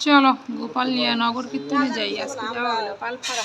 চলো গোপাল নিয়ে নগর কীর্তনে যাই আজকে যাওয়া হলো পালপাড়া।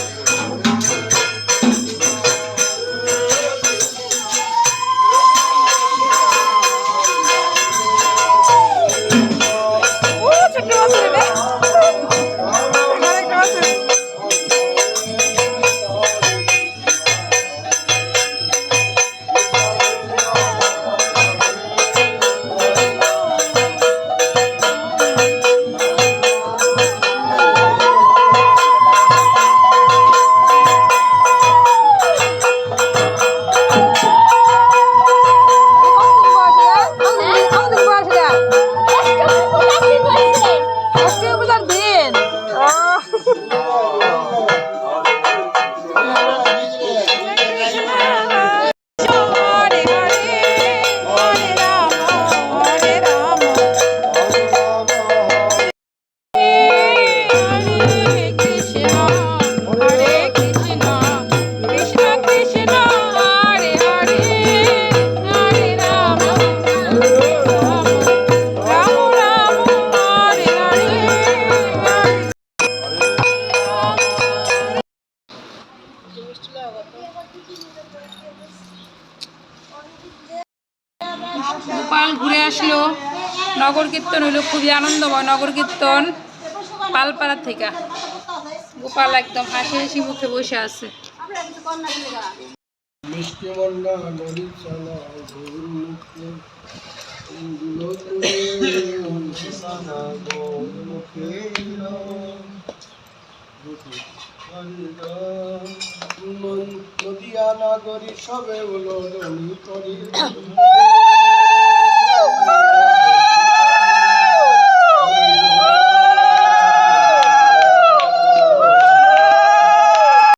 গোপাল ঘুরে আসলো। নগর কীর্তন হইল, খুবই আনন্দময় নগর কীর্তন, পালপাড়া থেকে। গোপাল একদম হাসি হাসি মুখে বসে আছে। নদিয়া নাগরী সবে হলো করি